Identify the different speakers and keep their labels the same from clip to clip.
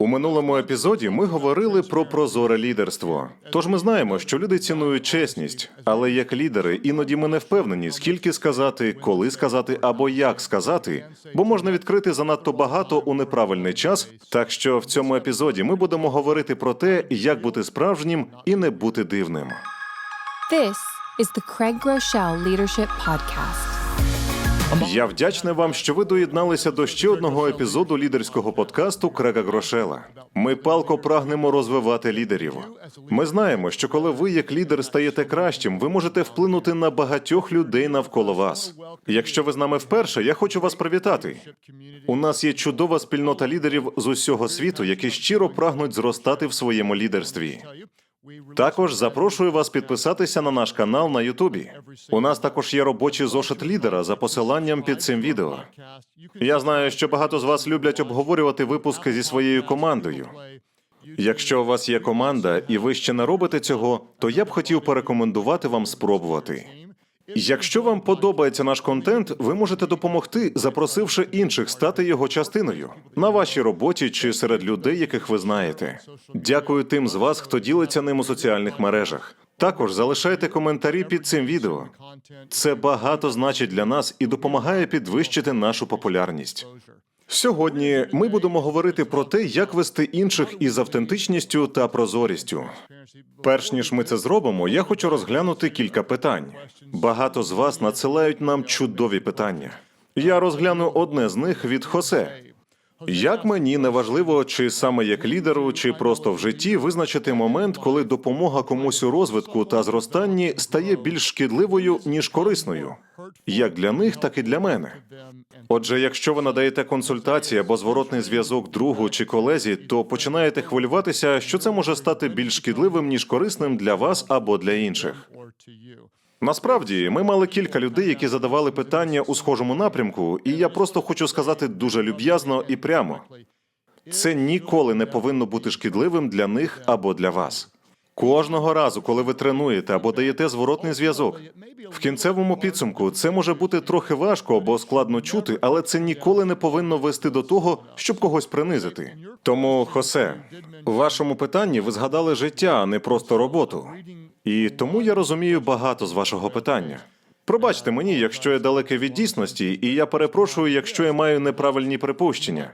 Speaker 1: У минулому епізоді ми говорили про прозоре лідерство. Тож ми знаємо, що люди цінують чесність, але як лідери іноді ми не впевнені, скільки сказати, коли сказати або як сказати, бо можна відкрити занадто багато у неправильний час. Так що в цьому епізоді ми будемо говорити про те, як бути справжнім і не бути дивним.
Speaker 2: This is the Craig Groeschel Leadership Podcast.
Speaker 1: Я вдячний вам, що ви доєдналися до ще одного епізоду лідерського подкасту Крега Грошела. Ми палко прагнемо розвивати лідерів. Ми знаємо, що коли ви як лідер стаєте кращим, ви можете вплинути на багатьох людей навколо вас. Якщо ви з нами вперше, я хочу вас привітати. У нас є чудова спільнота лідерів з усього світу, які щиро прагнуть зростати в своєму лідерстві. Також запрошую вас підписатися на наш канал на Ютубі. У нас також є робочий зошит лідера за посиланням під цим відео. Я знаю, що багато з вас люблять обговорювати випуски зі своєю командою. Якщо у вас є команда і ви ще не робите цього, то я б хотів порекомендувати вам спробувати. Якщо вам подобається наш контент, ви можете допомогти, запросивши інших стати його частиною на вашій роботі чи серед людей, яких ви знаєте. Дякую тим з вас, хто ділиться ним у соціальних мережах. Також залишайте коментарі під цим відео. Це багато значить для нас і допомагає підвищити нашу популярність. Сьогодні ми будемо говорити про те, як вести інших із автентичністю та прозорістю. Перш ніж ми це зробимо, я хочу розглянути кілька питань. Багато з вас надсилають нам чудові питання. Я розгляну одне з них від Хосе. Як мені неважливо, чи саме як лідеру, чи просто в житті визначити момент, коли допомога комусь у розвитку та зростанні стає більш шкідливою ніж корисною, як для них, так і для мене. Отже, якщо ви надаєте консультації або зворотний зв'язок другу чи колезі, то починаєте хвилюватися, що це може стати більш шкідливим ніж корисним для вас або для інших. Насправді, ми мали кілька людей, які задавали питання у схожому напрямку, і я просто хочу сказати дуже люб'язно і прямо: це ніколи не повинно бути шкідливим для них або для вас. Кожного разу, коли ви тренуєте або даєте зворотний зв'язок, в кінцевому підсумку це може бути трохи важко або складно чути, але це ніколи не повинно вести до того, щоб когось принизити. Тому, Хосе, у вашому питанні ви згадали життя, а не просто роботу. І тому я розумію багато з вашого питання. Пробачте мені, якщо я далекий від дійсності, і я перепрошую, якщо я маю неправильні припущення.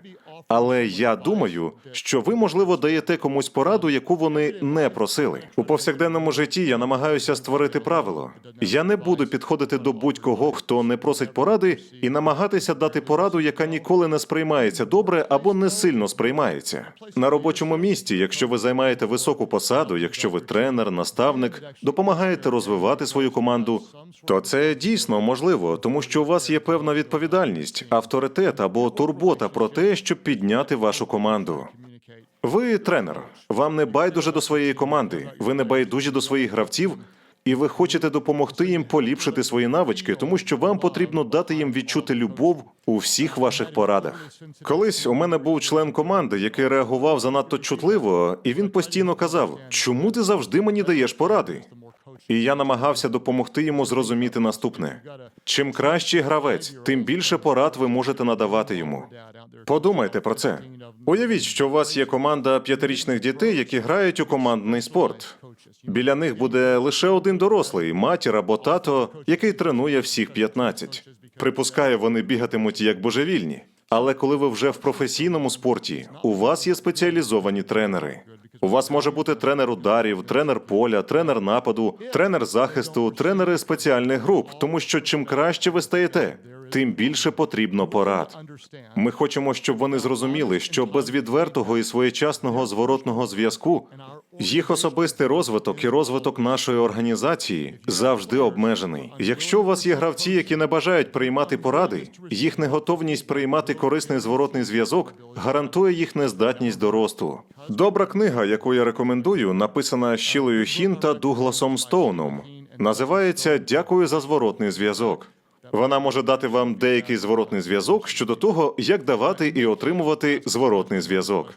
Speaker 1: Але я думаю, що ви, можливо, даєте комусь пораду, яку вони не просили. У повсякденному житті я намагаюся створити правило. Я не буду підходити до будь-кого, хто не просить поради, і намагатися дати пораду, яка ніколи не сприймається добре або не сильно сприймається. На робочому місці, якщо ви займаєте високу посаду, якщо ви тренер, наставник, допомагаєте розвивати свою команду, то це дійсно можливо, тому що у вас є певна відповідальність, авторитет або турбота про те, щоб підняти вашу команду. Ви тренер. Вам не байдуже до своєї команди, ви не байдужі до своїх гравців, і ви хочете допомогти їм поліпшити свої навички, тому що вам потрібно дати їм відчути любов у всіх ваших порадах. Колись у мене був член команди, який реагував занадто чутливо, і він постійно казав: Чому ти завжди мені даєш поради? І я намагався допомогти йому зрозуміти наступне: чим кращий гравець, тим більше порад ви можете надавати йому. Подумайте про це. Уявіть, що у вас є команда п'ятирічних дітей, які грають у командний спорт. Біля них буде лише один дорослий, матір або тато, який тренує всіх 15. Припускаю, вони бігатимуть як божевільні. Але коли ви вже в професійному спорті, у вас є спеціалізовані тренери. У вас може бути тренер ударів, тренер поля, тренер нападу, тренер захисту, тренери спеціальних груп, тому що чим краще ви стаєте, тим більше потрібно порад. Ми хочемо, щоб вони зрозуміли, що без відвертого і своєчасного зворотного зв'язку їх особистий розвиток і розвиток нашої організації завжди обмежений. Якщо у вас є гравці, які не бажають приймати поради, їх неготовність приймати корисний зворотний зв'язок гарантує їх нездатність до росту. Добра книга, яку я рекомендую, написана Щілою Хін та Дугласом Стоуном. Називається Дякую за зворотний зв'язок. Вона може дати вам деякий зворотний зв'язок щодо того, як давати і отримувати зворотний зв'язок.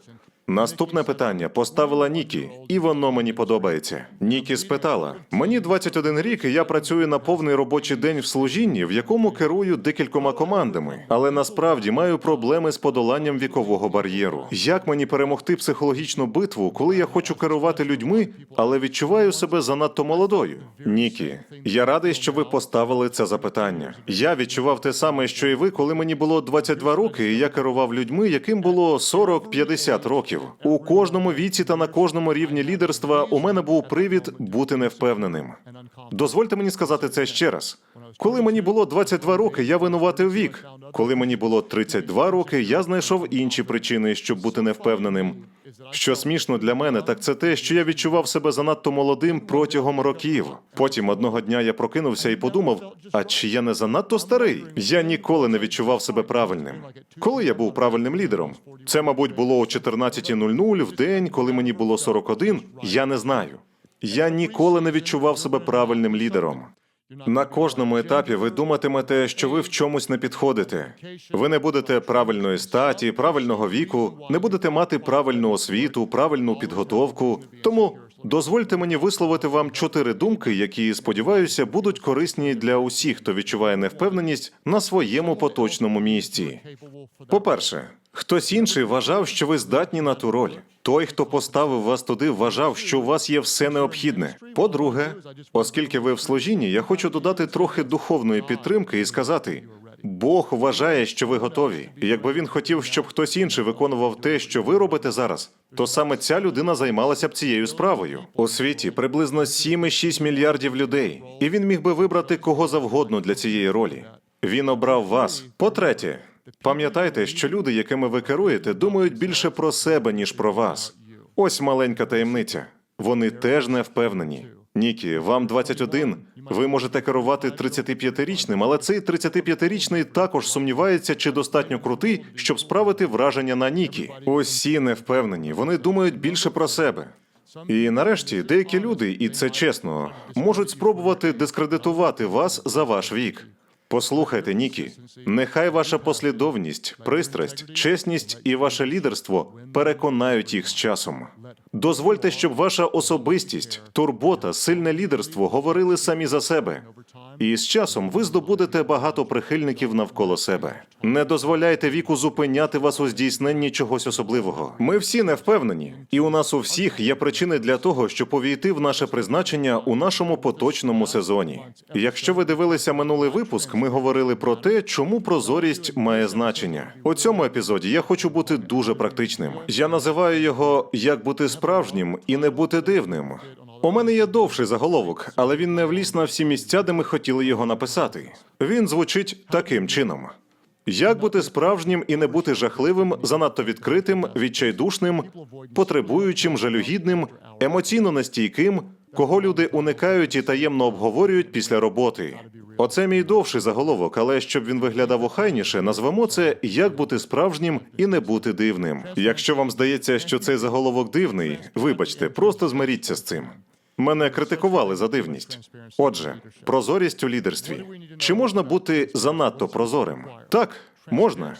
Speaker 1: Наступне питання поставила Нікі, і воно мені подобається. Нікі спитала: мені 21 рік, і я працюю на повний робочий день в служінні, в якому керую декількома командами, але насправді маю проблеми з подоланням вікового бар'єру. Як мені перемогти психологічну битву, коли я хочу керувати людьми, але відчуваю себе занадто молодою? Нікі, я радий, що ви поставили це запитання. Я відчував те саме, що і ви, коли мені було 22 роки, і я керував людьми, яким було 40-50 років. У кожному віці та на кожному рівні лідерства у мене був привід бути невпевненим. Дозвольте мені сказати це ще раз. Коли мені було 22 роки, я винуватив вік. Коли мені було 32 роки, я знайшов інші причини, щоб бути невпевненим. Що смішно для мене, так це те, що я відчував себе занадто молодим протягом років. Потім одного дня я прокинувся і подумав: а чи я не занадто старий? Я ніколи не відчував себе правильним. Коли я був правильним лідером? Це, мабуть, було о 14.00 в день, коли мені було 41, Я не знаю. Я ніколи не відчував себе правильним лідером. На кожному етапі ви думатимете, що ви в чомусь не підходите. Ви не будете правильної статі, правильного віку, не будете мати правильну освіту, правильну підготовку. Тому дозвольте мені висловити вам чотири думки, які сподіваюся будуть корисні для усіх, хто відчуває невпевненість на своєму поточному місці. По-перше, хтось інший вважав, що ви здатні на ту роль. Той, хто поставив вас туди, вважав, що у вас є все необхідне. По-друге, оскільки ви в служінні, я хочу додати трохи духовної підтримки і сказати. Бог вважає, що ви готові. І якби він хотів, щоб хтось інший виконував те, що ви робите зараз, то саме ця людина займалася б цією справою. У світі приблизно 7,6 мільярдів людей, і він міг би вибрати кого завгодно для цієї ролі. Він обрав вас. По-третє, пам'ятайте, що люди, якими ви керуєте, думають більше про себе, ніж про вас. Ось маленька таємниця. Вони теж не впевнені. Нікі, вам 21, Ви можете керувати 35-річним, але цей 35-річний також сумнівається, чи достатньо крутий, щоб справити враження на Нікі. Усі не впевнені. Вони думають більше про себе. І нарешті деякі люди, і це чесно, можуть спробувати дискредитувати вас за ваш вік. Послухайте, Нікі, нехай ваша послідовність, пристрасть, чесність і ваше лідерство переконають їх з часом. Дозвольте, щоб ваша особистість, турбота, сильне лідерство говорили самі за себе. І з часом ви здобудете багато прихильників навколо себе. Не дозволяйте віку зупиняти вас у здійсненні чогось особливого. Ми всі не впевнені, і у нас у всіх є причини для того, щоб увійти в наше призначення у нашому поточному сезоні. Якщо ви дивилися минулий випуск, ми говорили про те, чому прозорість має значення. У цьому епізоді я хочу бути дуже практичним. Я називаю його як бути справжнім і не бути дивним. У мене є довший заголовок, але він не вліз на всі місця, де ми хотіли його написати. Він звучить таким чином: як бути справжнім і не бути жахливим, занадто відкритим, відчайдушним, потребуючим, жалюгідним, емоційно нестійким, кого люди уникають і таємно обговорюють після роботи. Оце мій довший заголовок, але щоб він виглядав охайніше, назвемо це як бути справжнім і не бути дивним. Якщо вам здається, що цей заголовок дивний, вибачте, просто змиріться з цим. Мене критикували за дивність. Отже, прозорість у лідерстві. Чи можна бути занадто прозорим? Так, можна.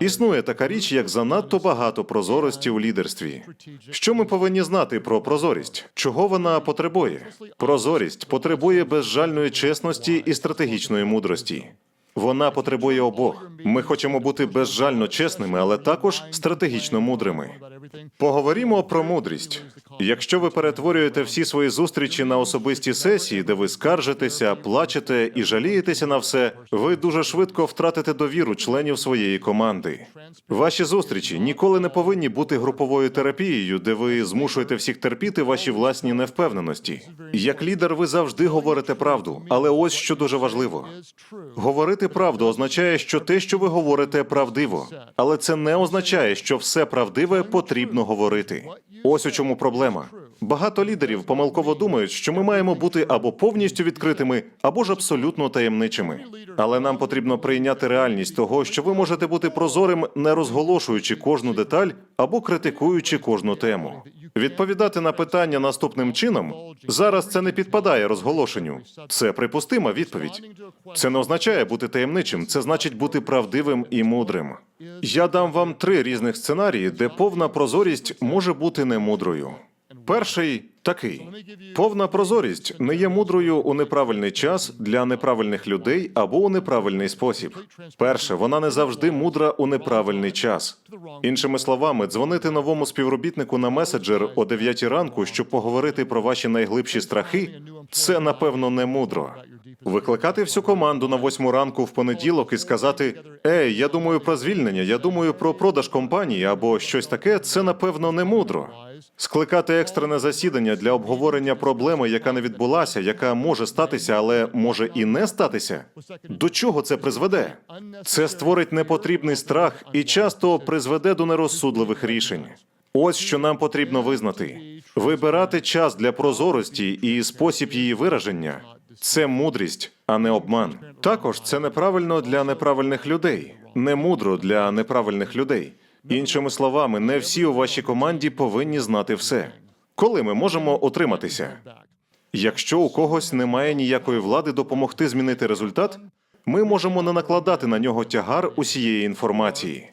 Speaker 1: Існує така річ, як занадто багато прозорості у лідерстві. Що ми повинні знати про прозорість? Чого вона потребує? Прозорість потребує безжальної чесності і стратегічної мудрості. Вона потребує обох. Ми хочемо бути безжально чесними, але також стратегічно мудрими. Поговоримо про мудрість. Якщо ви перетворюєте всі свої зустрічі на особисті сесії, де ви скаржитеся, плачете і жалієтеся на все, ви дуже швидко втратите довіру членів своєї команди. Ваші зустрічі ніколи не повинні бути груповою терапією, де ви змушуєте всіх терпіти ваші власні невпевненості. Як лідер, ви завжди говорите правду, але ось що дуже важливо: говорити правду означає, що те, що ви говорите, правдиво, але це не означає, що все правдиве потрібно говорити. Ось у чому проблема. Багато лідерів помилково думають, що ми маємо бути або повністю відкритими, або ж абсолютно таємничими. Але нам потрібно прийняти реальність того, що ви можете бути прозорим, не розголошуючи кожну деталь або критикуючи кожну тему. Відповідати на питання наступним чином зараз це не підпадає розголошенню. Це припустима відповідь. Це не означає бути таємничим, це значить бути правдивим і мудрим. Я дам вам три різних сценарії, де повна прозорість може бути немудрою. Перший такий: повна прозорість не є мудрою у неправильний час для неправильних людей або у неправильний спосіб. Перше, вона не завжди мудра у неправильний час. Іншими словами, дзвонити новому співробітнику на меседжер о 9 ранку, щоб поговорити про ваші найглибші страхи, це напевно не мудро. Викликати всю команду на восьму ранку в понеділок і сказати: Ей, я думаю про звільнення, я думаю про продаж компанії або щось таке, це напевно не мудро. Скликати екстрене засідання для обговорення проблеми, яка не відбулася, яка може статися, але може і не статися. До чого це призведе? Це створить непотрібний страх і часто призведе до нерозсудливих рішень. Ось що нам потрібно визнати: вибирати час для прозорості і спосіб її вираження це мудрість, а не обман. Також це неправильно для неправильних людей, не мудро для неправильних людей. Іншими словами, не всі у вашій команді повинні знати все. Коли ми можемо отриматися? Якщо у когось немає ніякої влади допомогти змінити результат, ми можемо не накладати на нього тягар усієї інформації.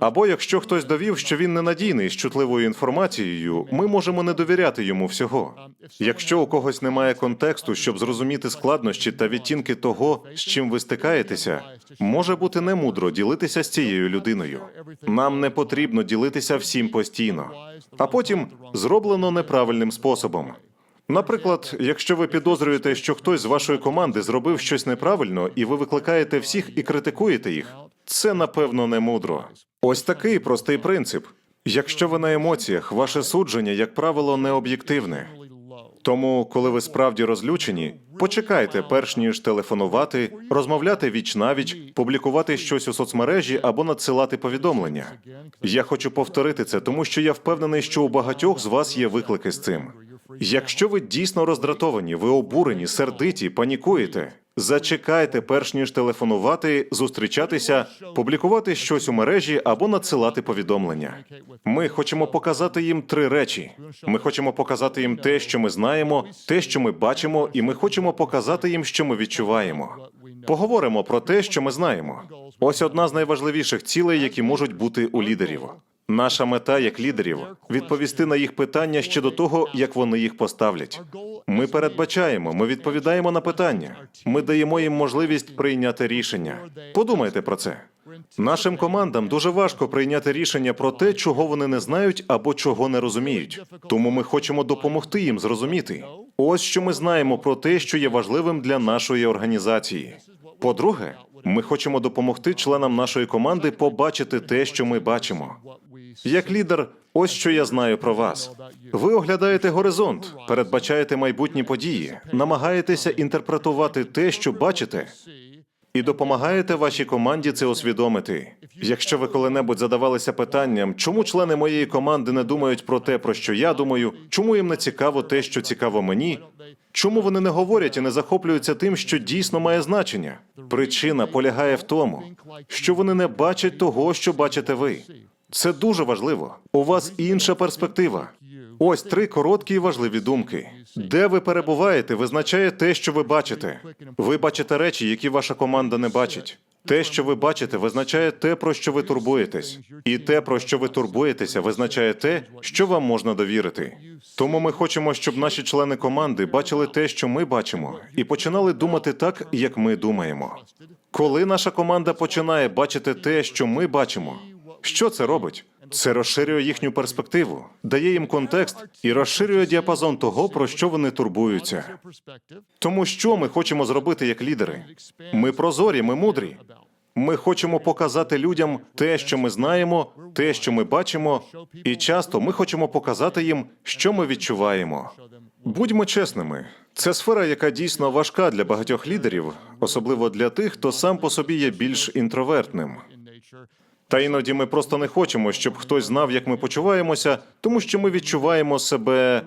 Speaker 1: Або якщо хтось довів, що він ненадійний з чутливою інформацією, ми можемо не довіряти йому всього. Якщо у когось немає контексту, щоб зрозуміти складнощі та відтінки того, з чим ви стикаєтеся, може бути немудро ділитися з цією людиною. Нам не потрібно ділитися всім постійно, а потім зроблено неправильним способом. Наприклад, якщо ви підозрюєте, що хтось з вашої команди зробив щось неправильно, і ви викликаєте всіх і критикуєте їх, це напевно не мудро. Ось такий простий принцип. Якщо ви на емоціях, ваше судження, як правило, не об'єктивне. Тому, коли ви справді розлючені, почекайте, перш ніж телефонувати, розмовляти віч навіч, публікувати щось у соцмережі або надсилати повідомлення. Я хочу повторити це, тому що я впевнений, що у багатьох з вас є виклики з цим. Якщо ви дійсно роздратовані, ви обурені, сердиті, панікуєте. Зачекайте, перш ніж телефонувати, зустрічатися, публікувати щось у мережі або надсилати повідомлення. Ми хочемо показати їм три речі. Ми хочемо показати їм те, що ми знаємо, те, що ми бачимо, і ми хочемо показати їм, що ми відчуваємо. Поговоримо про те, що ми знаємо. Ось одна з найважливіших цілей, які можуть бути у лідерів. Наша мета як лідерів відповісти на їх питання ще до того, як вони їх поставлять. Ми передбачаємо, ми відповідаємо на питання. Ми даємо їм можливість прийняти рішення. Подумайте про це. Нашим командам дуже важко прийняти рішення про те, чого вони не знають або чого не розуміють. Тому ми хочемо допомогти їм зрозуміти. Ось що ми знаємо про те, що є важливим для нашої організації. По-друге, ми хочемо допомогти членам нашої команди побачити те, що ми бачимо. Як лідер, ось що я знаю про вас. Ви оглядаєте горизонт, передбачаєте майбутні події, намагаєтеся інтерпретувати те, що бачите, і допомагаєте вашій команді це усвідомити. Якщо ви коли-небудь задавалися питанням, чому члени моєї команди не думають про те, про що я думаю, чому їм не цікаво те, що цікаво мені, чому вони не говорять і не захоплюються тим, що дійсно має значення? Причина полягає в тому, що вони не бачать того, що бачите ви. Це дуже важливо. У вас інша перспектива. Ось три короткі і важливі думки. Де ви перебуваєте, визначає те, що ви бачите. Ви бачите речі, які ваша команда не бачить. Те, що ви бачите, визначає те, про що ви турбуєтесь, і те, про що ви турбуєтеся, визначає те, що вам можна довірити. Тому ми хочемо, щоб наші члени команди бачили те, що ми бачимо, і починали думати так, як ми думаємо. Коли наша команда починає бачити те, що ми бачимо, що це робить? Це розширює їхню перспективу, дає їм контекст і розширює діапазон того, про що вони турбуються. Тому що ми хочемо зробити як лідери? Ми прозорі, ми мудрі. Ми хочемо показати людям те, що ми знаємо, те, що ми бачимо, і часто ми хочемо показати їм, що ми відчуваємо. Будьмо чесними, це сфера, яка дійсно важка для багатьох лідерів, особливо для тих, хто сам по собі є більш інтровертним. Та іноді ми просто не хочемо, щоб хтось знав, як ми почуваємося, тому що ми відчуваємо себе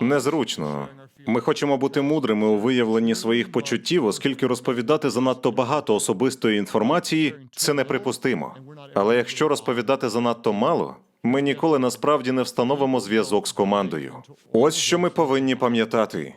Speaker 1: незручно. Ми хочемо бути мудрими у виявленні своїх почуттів, оскільки розповідати занадто багато особистої інформації це неприпустимо. Але якщо розповідати занадто мало, ми ніколи насправді не встановимо зв'язок з командою. Ось що ми повинні пам'ятати.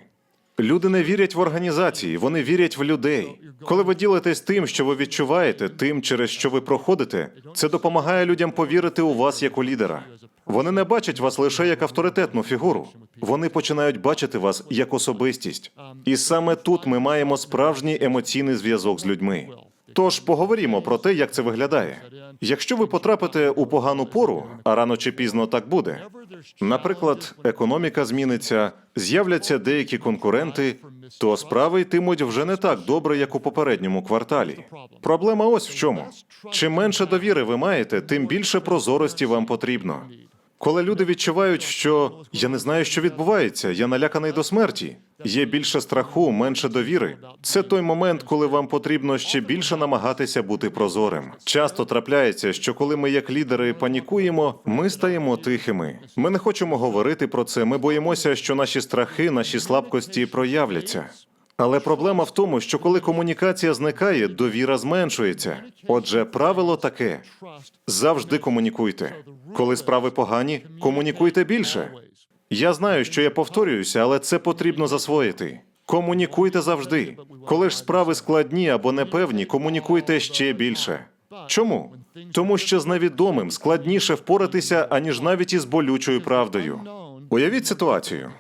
Speaker 1: Люди не вірять в організації, вони вірять в людей. Коли ви ділитесь тим, що ви відчуваєте, тим, через що ви проходите, це допомагає людям повірити у вас як у лідера. Вони не бачать вас лише як авторитетну фігуру. Вони починають бачити вас як особистість. І саме тут ми маємо справжній емоційний зв'язок з людьми. Тож поговоримо про те, як це виглядає. Якщо ви потрапите у погану пору, а рано чи пізно так буде. Наприклад, економіка зміниться, з'являться деякі конкуренти, то справи йтимуть вже не так добре, як у попередньому кварталі. Проблема ось в чому: чим менше довіри ви маєте, тим більше прозорості вам потрібно. Коли люди відчувають, що я не знаю, що відбувається, я наляканий до смерті. Є більше страху, менше довіри. Це той момент, коли вам потрібно ще більше намагатися бути прозорим. Часто трапляється, що коли ми як лідери панікуємо, ми стаємо тихими. Ми не хочемо говорити про це. Ми боїмося, що наші страхи, наші слабкості проявляться. Але проблема в тому, що коли комунікація зникає, довіра зменшується. Отже, правило таке: завжди комунікуйте. Коли справи погані, комунікуйте більше. Я знаю, що я повторююся, але це потрібно засвоїти. Комунікуйте завжди. Коли ж справи складні або непевні, комунікуйте ще більше. Чому? Тому що з невідомим складніше впоратися, аніж навіть із болючою правдою. Уявіть ситуацію.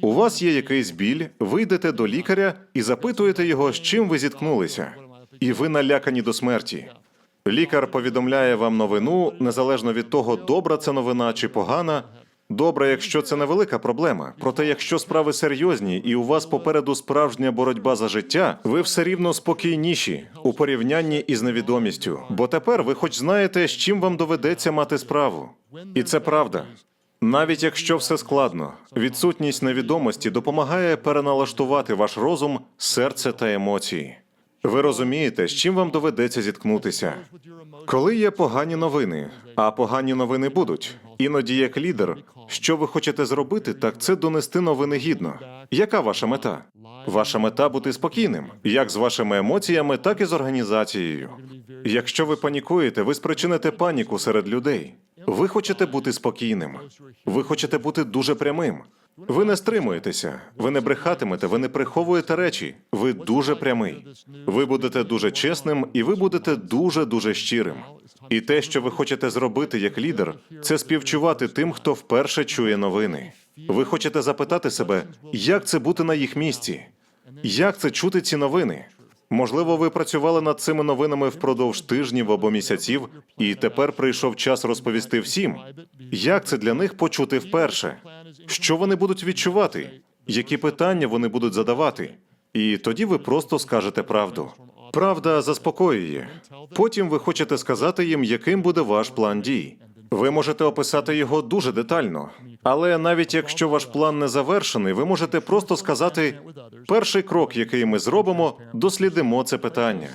Speaker 1: У вас є якийсь біль, ви йдете до лікаря і запитуєте його, з чим ви зіткнулися, і ви налякані до смерті. Лікар повідомляє вам новину, незалежно від того, добра це новина чи погана. Добре, якщо це невелика проблема. Проте, якщо справи серйозні і у вас попереду справжня боротьба за життя, ви все рівно спокійніші у порівнянні із невідомістю. Бо тепер ви хоч знаєте, з чим вам доведеться мати справу. І це правда. Навіть якщо все складно, відсутність невідомості допомагає переналаштувати ваш розум, серце та емоції. Ви розумієте, з чим вам доведеться зіткнутися. Коли є погані новини, а погані новини будуть. Іноді, як лідер, що ви хочете зробити, так це донести новини гідно. Яка ваша мета? Ваша мета бути спокійним, як з вашими емоціями, так і з організацією. Якщо ви панікуєте, ви спричините паніку серед людей. Ви хочете бути спокійним. Ви хочете бути дуже прямим. Ви не стримуєтеся, ви не брехатимете, ви не приховуєте речі. Ви дуже прямий. Ви будете дуже чесним і ви будете дуже дуже щирим. І те, що ви хочете зробити як лідер, це співчувати тим, хто вперше чує новини. Ви хочете запитати себе, як це бути на їх місці, як це чути ці новини. Можливо, ви працювали над цими новинами впродовж тижнів або місяців, і тепер прийшов час розповісти всім, як це для них почути вперше, що вони будуть відчувати, які питання вони будуть задавати. І тоді ви просто скажете правду. Правда заспокоює. Потім ви хочете сказати їм, яким буде ваш план дій. Ви можете описати його дуже детально, але навіть якщо ваш план не завершений, ви можете просто сказати: перший крок, який ми зробимо, дослідимо це питання.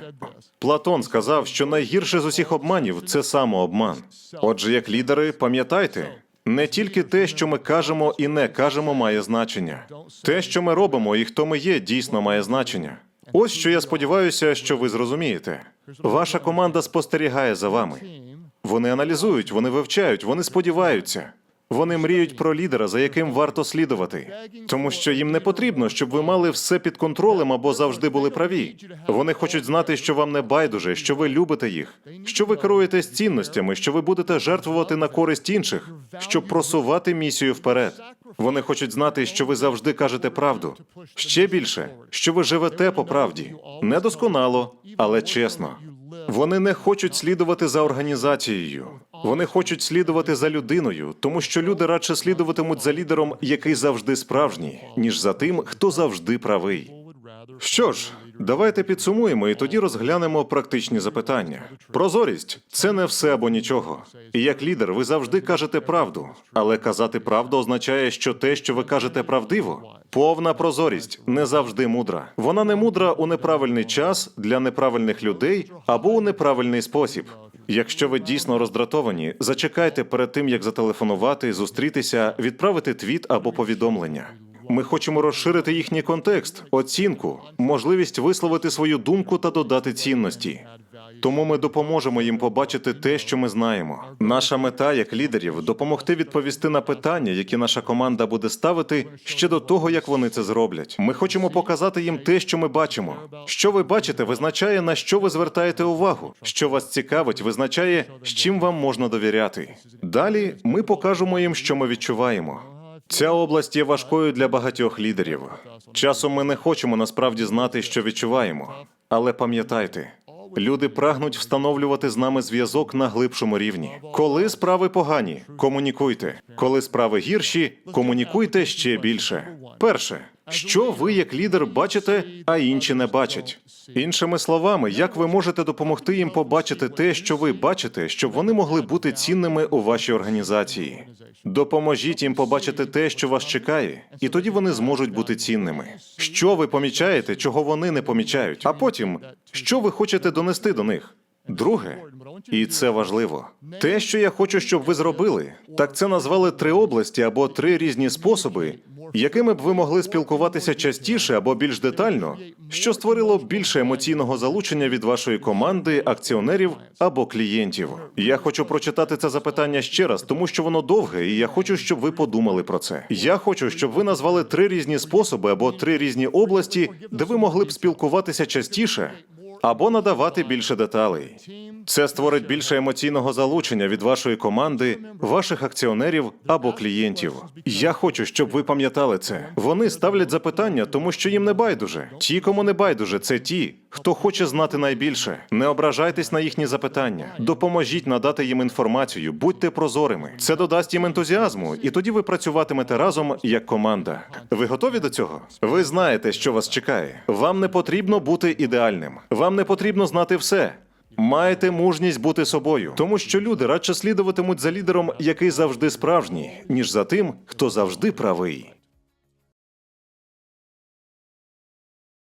Speaker 1: Платон сказав, що найгірше з усіх обманів це самообман. Отже, як лідери, пам'ятайте. Не тільки те, що ми кажемо і не кажемо, має значення. Те, що ми робимо і хто ми є, дійсно має значення. Ось що я сподіваюся, що ви зрозумієте. Ваша команда спостерігає за вами. Вони аналізують, вони вивчають, вони сподіваються. Вони мріють про лідера, за яким варто слідувати, тому що їм не потрібно, щоб ви мали все під контролем або завжди були праві. Вони хочуть знати, що вам не байдуже, що ви любите їх, що ви керуєтесь цінностями, що ви будете жертвувати на користь інших, щоб просувати місію вперед. Вони хочуть знати, що ви завжди кажете правду. Ще більше, що ви живете по правді, недосконало, але чесно. Вони не хочуть слідувати за організацією. Вони хочуть слідувати за людиною, тому що люди радше слідуватимуть за лідером, який завжди справжній, ніж за тим, хто завжди правий. Що ж, давайте підсумуємо і тоді розглянемо практичні запитання. Прозорість це не все або нічого. І як лідер, ви завжди кажете правду, але казати правду означає, що те, що ви кажете правдиво, повна прозорість не завжди мудра. Вона не мудра у неправильний час для неправильних людей або у неправильний спосіб. Якщо ви дійсно роздратовані, зачекайте перед тим, як зателефонувати, зустрітися, відправити твіт або повідомлення. Ми хочемо розширити їхній контекст, оцінку, можливість висловити свою думку та додати цінності. Тому ми допоможемо їм побачити те, що ми знаємо. Наша мета як лідерів допомогти відповісти на питання, які наша команда буде ставити ще до того, як вони це зроблять. Ми хочемо показати їм те, що ми бачимо. Що ви бачите, визначає на що ви звертаєте увагу. Що вас цікавить, визначає, з чим вам можна довіряти. Далі ми покажемо їм, що ми відчуваємо. Ця область є важкою для багатьох лідерів. Часом ми не хочемо насправді знати, що відчуваємо. Але пам'ятайте, люди прагнуть встановлювати з нами зв'язок на глибшому рівні. Коли справи погані, комунікуйте. Коли справи гірші, комунікуйте ще більше. Перше, що ви як лідер бачите, а інші не бачать. Іншими словами, як ви можете допомогти їм побачити те, що ви бачите, щоб вони могли бути цінними у вашій організації. Допоможіть їм побачити те, що вас чекає, і тоді вони зможуть бути цінними. Що ви помічаєте, чого вони не помічають, а потім що ви хочете донести до них. Друге, і це важливо. Те, що я хочу, щоб ви зробили, так це назвали три області або три різні способи, якими б ви могли спілкуватися частіше або більш детально, що створило б більше емоційного залучення від вашої команди, акціонерів або клієнтів. Я хочу прочитати це запитання ще раз, тому що воно довге, і я хочу, щоб ви подумали про це. Я хочу, щоб ви назвали три різні способи або три різні області, де ви могли б спілкуватися частіше. Або надавати більше деталей. Це створить більше емоційного залучення від вашої команди, ваших акціонерів або клієнтів. Я хочу, щоб ви пам'ятали це. Вони ставлять запитання, тому що їм не байдуже. Ті, кому не байдуже, це ті, хто хоче знати найбільше. Не ображайтесь на їхні запитання. Допоможіть надати їм інформацію, будьте прозорими. Це додасть їм ентузіазму, і тоді ви працюватимете разом як команда. Ви готові до цього? Ви знаєте, що вас чекає. Вам не потрібно бути ідеальним. Вам не потрібно знати все. Маєте мужність бути собою, тому що люди радше слідуватимуть за лідером, який завжди справжній, ніж за тим, хто завжди правий.